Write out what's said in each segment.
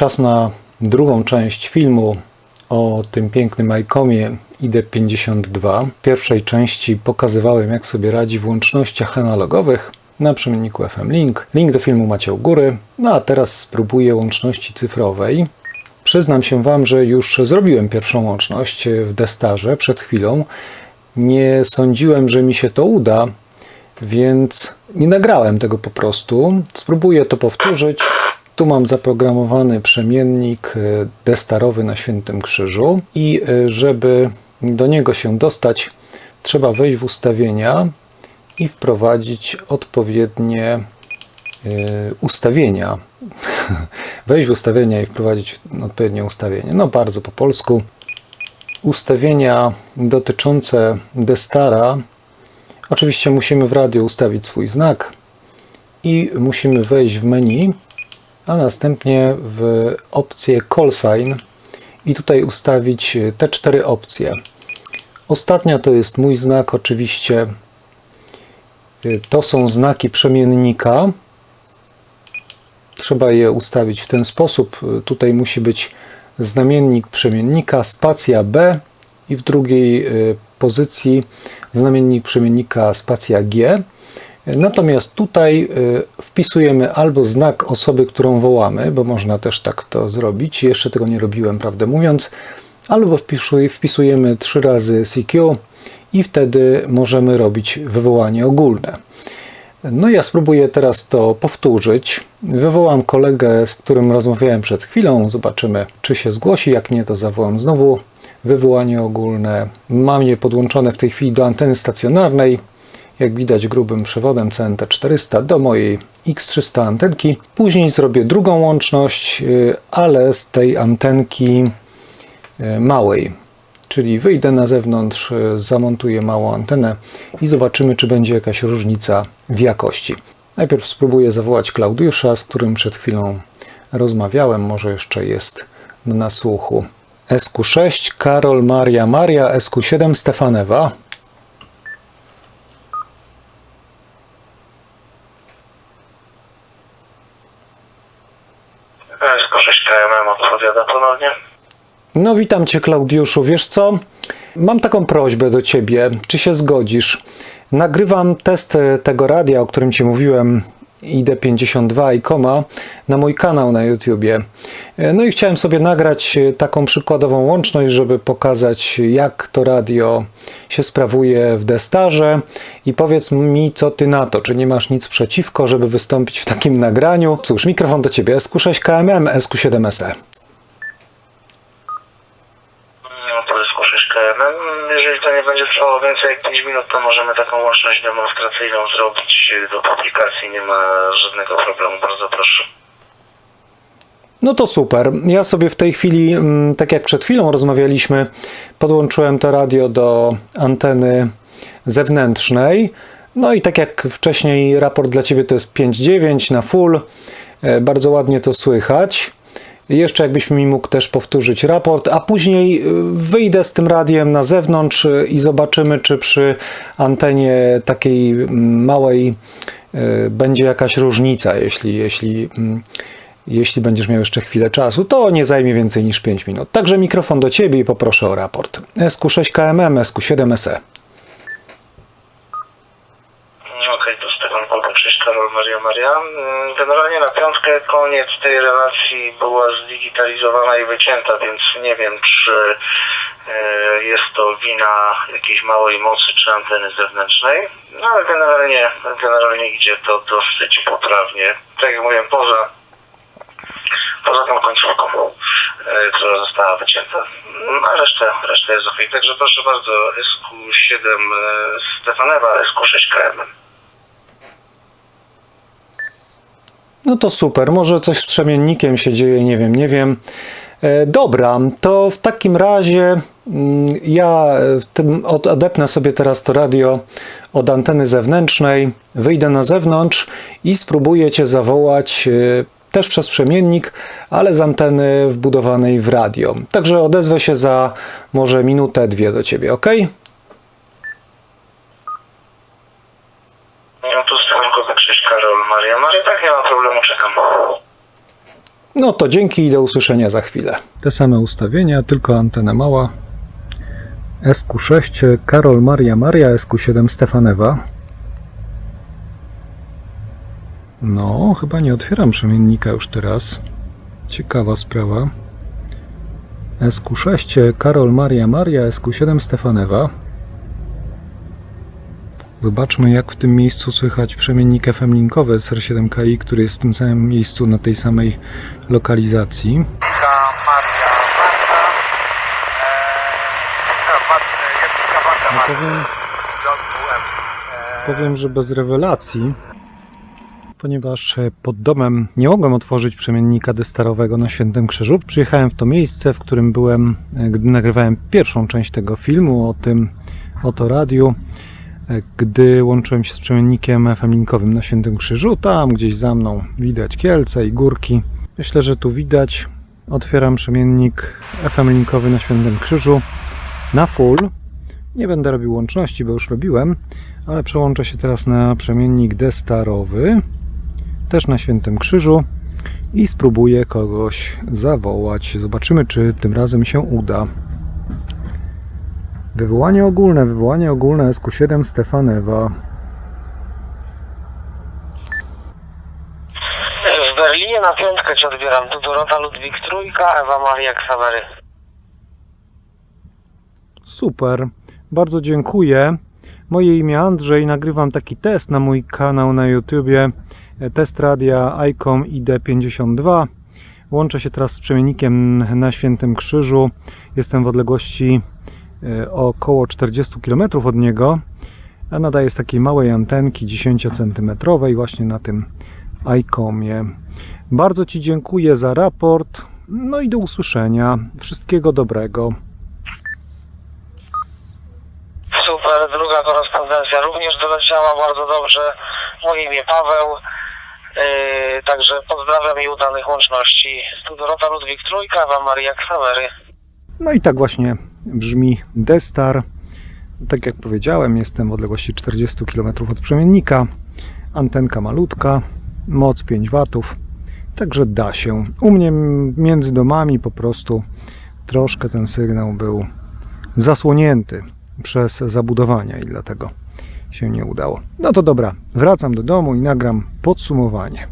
Czas na drugą część filmu o tym pięknym ICOMie ID52. W pierwszej części pokazywałem, jak sobie radzi w łącznościach analogowych na przemienniku FM Link. Link do filmu macie u góry. No a teraz spróbuję łączności cyfrowej. Przyznam się Wam, że już zrobiłem pierwszą łączność w Destarze przed chwilą. Nie sądziłem, że mi się to uda, więc nie nagrałem tego po prostu. Spróbuję to powtórzyć. Tu mam zaprogramowany przemiennik e, destarowy na Świętym Krzyżu i e, żeby do niego się dostać, trzeba wejść w ustawienia i wprowadzić odpowiednie e, ustawienia. wejść w ustawienia i wprowadzić odpowiednie ustawienie. No bardzo po polsku. Ustawienia dotyczące Destara. Oczywiście musimy w radio ustawić swój znak i musimy wejść w menu a następnie w opcję call sign i tutaj ustawić te cztery opcje. Ostatnia to jest mój znak, oczywiście. To są znaki przemiennika. Trzeba je ustawić w ten sposób. Tutaj musi być znamiennik przemiennika, spacja B i w drugiej e, pozycji znamiennik przemiennika spacja G. Natomiast tutaj y, wpisujemy albo znak osoby, którą wołamy, bo można też tak to zrobić. Jeszcze tego nie robiłem, prawdę mówiąc. Albo wpisujemy trzy razy CQ i wtedy możemy robić wywołanie ogólne. No ja spróbuję teraz to powtórzyć. Wywołam kolegę, z którym rozmawiałem przed chwilą. Zobaczymy, czy się zgłosi. Jak nie, to zawołam znowu wywołanie ogólne. Mam je podłączone w tej chwili do anteny stacjonarnej jak widać grubym przewodem CNT400 do mojej X300 antenki. Później zrobię drugą łączność, y, ale z tej antenki y, małej. Czyli wyjdę na zewnątrz, y, zamontuję małą antenę i zobaczymy, czy będzie jakaś różnica w jakości. Najpierw spróbuję zawołać Klaudiusza, z którym przed chwilą rozmawiałem, może jeszcze jest na słuchu. SQ6, Karol, Maria, Maria, SQ7, Stefanewa. Korzyść KMM odpowiada ponownie. No witam Cię Klaudiuszu, wiesz co? Mam taką prośbę do Ciebie, czy się zgodzisz? Nagrywam test tego radia, o którym Ci mówiłem, ID52 i koma, na mój kanał na YouTubie. No i chciałem sobie nagrać taką przykładową łączność, żeby pokazać jak to radio się sprawuje w Destarze i powiedz mi co Ty na to, czy nie masz nic przeciwko, żeby wystąpić w takim nagraniu. Cóż, mikrofon do Ciebie, SQ6KMM, SQ7SE. No. Jeżeli to nie będzie trwało więcej jak 5 minut, to możemy taką łączność demonstracyjną zrobić do publikacji. Nie ma żadnego problemu. Bardzo proszę. No to super. Ja sobie w tej chwili, mm, tak jak przed chwilą rozmawialiśmy, podłączyłem to radio do anteny zewnętrznej. No i tak jak wcześniej raport dla Ciebie to jest 5.9 na full. E, Bardzo ładnie to słychać. Jeszcze jakbyś mi mógł też powtórzyć raport, a później y, wyjdę z tym radiem na zewnątrz y, i zobaczymy, czy przy antenie takiej mm, małej y, będzie jakaś różnica, jeśli, jeśli, mm, jeśli będziesz miał jeszcze chwilę czasu, to nie zajmie więcej niż 5 minut. Także mikrofon do Ciebie i poproszę o raport. SQ6KMM, SQ7SE. Okej, to Stefan Polka, cześć Karol, Maria, Maria. Mm, Generalnie na piątkę koniec tej relacji była zdigitalizowana i wycięta, więc nie wiem, czy e, jest to wina jakiejś małej mocy czy anteny zewnętrznej, no ale generalnie, generalnie idzie to dosyć poprawnie. Tak jak mówiłem, poza, poza tą końcówką, e, która została wycięta. Mm, A resztę, resztę jest ok. Także proszę bardzo, SQ7 e, Stefanewa, SQ6 KM. No to super, może coś z przemiennikiem się dzieje, nie wiem, nie wiem. E, Dobra, to w takim razie mm, ja e, odepnę sobie teraz to radio od anteny zewnętrznej, wyjdę na zewnątrz i spróbuję Cię zawołać e, też przez przemiennik, ale z anteny wbudowanej w radio. Także odezwę się za może minutę, dwie do Ciebie, ok? No to Stefan Kozak, cześć Karol, Maria. Maria, tak nie ma problemu, czekam. No to dzięki i do usłyszenia za chwilę. Te same ustawienia, tylko antena mała. SQ6 Karol Maria Maria, SQ7 Stefanewa. No, chyba nie otwieram przemiennika już teraz. Ciekawa sprawa. SQ6 Karol Maria Maria, SQ7 Stefanewa. Zobaczmy, jak w tym miejscu słychać przemiennik FM linkowy SR7KI, który jest w tym samym miejscu na tej samej lokalizacji. Wanda No powiem. Eee, powiem, że bez rewelacji, ponieważ e, pod domem nie mogłem otworzyć przemiennika destarowego na Świętym Krzyżu. Przyjechałem w to miejsce, w którym byłem, e, gdy nagrywałem pierwszą część tego filmu o tym oto radiu, e, gdy łączyłem się z przemiennikiem FM linkowym na Świętym Krzyżu. Tam gdzieś za mną widać Kielce i górki. Myślę, że tu widać. Otwieram przemiennik FM linkowy na Świętym Krzyżu na full. Nie będę robił łączności, bo już robiłem, ale przełączę się teraz na przemiennik destarowy, też na Świętym Krzyżu i spróbuję kogoś zawołać. Zobaczymy, czy tym razem się uda. Wywołanie ogólne, wywołanie ogólne SQ7 Stefanewa. W Berlinie na piątkę cię odbieram. Tu Dorota Ludwik Trójka, Ewa Maria Ksawery. Super, bardzo dziękuję. Moje imię Andrzej, nagrywam taki test na mój kanał na YouTubie. Test radia ICOM ID52. Łączę się teraz z przemiennikiem na Świętym Krzyżu. Jestem w odległości około 40 km od niego. A nadaję z takiej małej antenki 10 cm właśnie na tym ICOMie. Bardzo Ci dziękuję za raport. No i do usłyszenia. Wszystkiego dobrego. Super, druga korespondencja również doleciała bardzo dobrze. Moje imię Paweł. Yy, także pozdrawiam i udanych łączności. Tu Dorota Ludwik Trójka, Ewa Maria Ksawery. No i tak właśnie brzmi Destar. Tak jak powiedziałem, jestem w odległości 40 km od przemiennika. Antenka malutka, moc 5 W. Także da się. U mnie między domami po prostu troszkę ten sygnał był zasłonięty przez zabudowania i dlatego się nie udało. No to dobra, wracam do domu i nagram podsumowanie.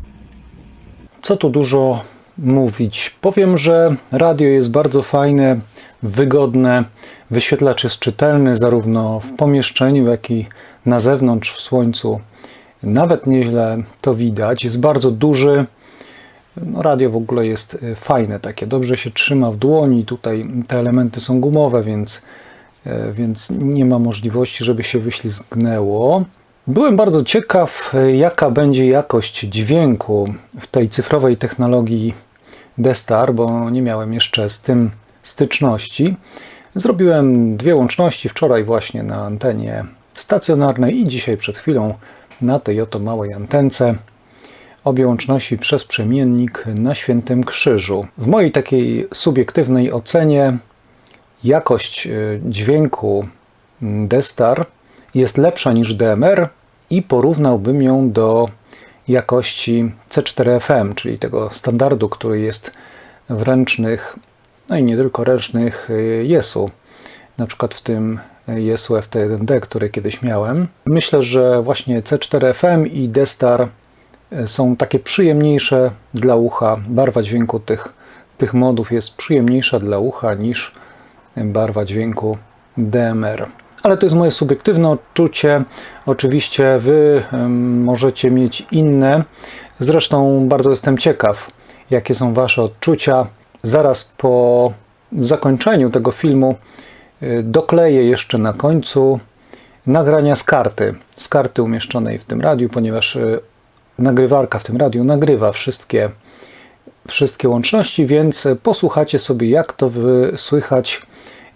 Co tu dużo mówić? Powiem, że radio jest bardzo fajne, wygodne, wyświetlacz jest czytelny zarówno w pomieszczeniu, jak i na zewnątrz w słońcu. Nawet nieźle to widać. Jest bardzo duży. No, radio w ogóle jest y, fajne, takie dobrze się trzyma w dłoni. Tutaj te elementy są gumowe, więc, y, więc nie ma możliwości, żeby się wyślizgnęło. Byłem bardzo ciekaw, y, jaka będzie jakość dźwięku w tej cyfrowej technologii Destar, bo nie miałem jeszcze z tym styczności. Zrobiłem dwie łączności wczoraj właśnie na antenie stacjonarnej i dzisiaj przed chwilą na tej oto małej antence. Obie łączności przez przemiennik na Świętym Krzyżu. W mojej takiej subiektywnej ocenie jakość y, dźwięku Destar jest lepsza niż DMR i porównałbym ją do jakości C4FM, czyli tego standardu, który jest w ręcznych, no i nie tylko ręcznych y, Jesu, na przykład w tym Jesu FT1D, który kiedyś miałem. Myślę, że właśnie C4FM i Destar y, są takie przyjemniejsze dla ucha. Barwa dźwięku tych, tych modów jest przyjemniejsza dla ucha niż barwa dźwięku DMR. Ale to jest moje subiektywne odczucie. Oczywiście Wy możecie mieć inne. Zresztą bardzo jestem ciekaw, jakie są Wasze odczucia. Zaraz po zakończeniu tego filmu y, dokleję jeszcze na końcu nagrania z karty. Z karty umieszczonej w tym radiu, ponieważ y, nagrywarka w tym radiu nagrywa wszystkie wszystkie łączności, więc posłuchacie sobie, jak to słychać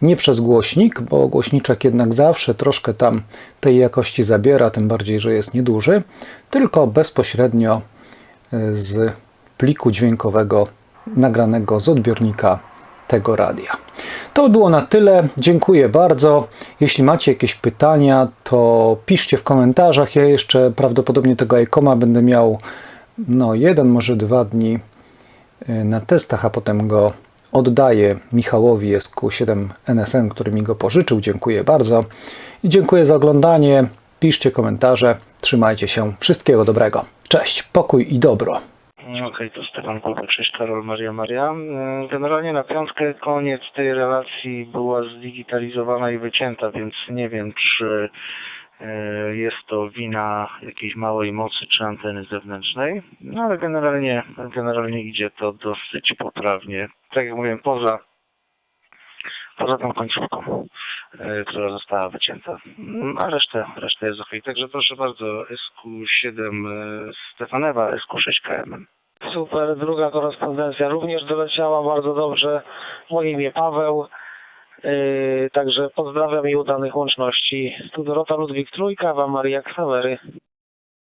nie przez głośnik, bo głośniczek jednak zawsze troszkę tam tej jakości zabiera, tym bardziej, że jest nieduży, tylko bezpośrednio y, z pliku dźwiękowego nagranego z odbiornika tego radia. To by było na tyle. Dziękuję bardzo. Jeśli macie jakieś pytania, to piszcie w komentarzach. Ja jeszcze prawdopodobnie tego Ecoma będę miał no jeden, może dwa dni y, na testach, a potem go oddaję Michałowi SQ7 NSN, który mi go pożyczył. Dziękuję bardzo i dziękuję za oglądanie. Piszcie komentarze, trzymajcie się. Wszystkiego dobrego. Cześć, pokój i dobro. Okej, to Stefan Polak, cześć Karol Maria Maria. Mm, Generalnie na piątkę koniec tej relacji była zdigitalizowana i wycięta, więc nie wiem czy e, jest to wina jakiejś małej mocy czy anteny zewnętrznej, no ale generalnie, generalnie idzie to dosyć poprawnie. Tak jak mówiłem, poza poza tą końcówką, która została wycięta. Mm, A resztę, resztę jest ok. Także proszę bardzo, SQ7 e, Stefanewa, SQ6KM. Super, druga korespondencja również doleciała bardzo dobrze. Moje imię Paweł. Yy, także pozdrawiam i udanych łączności. Tu Dorota Ludwik Trójka, Maria Ksawery.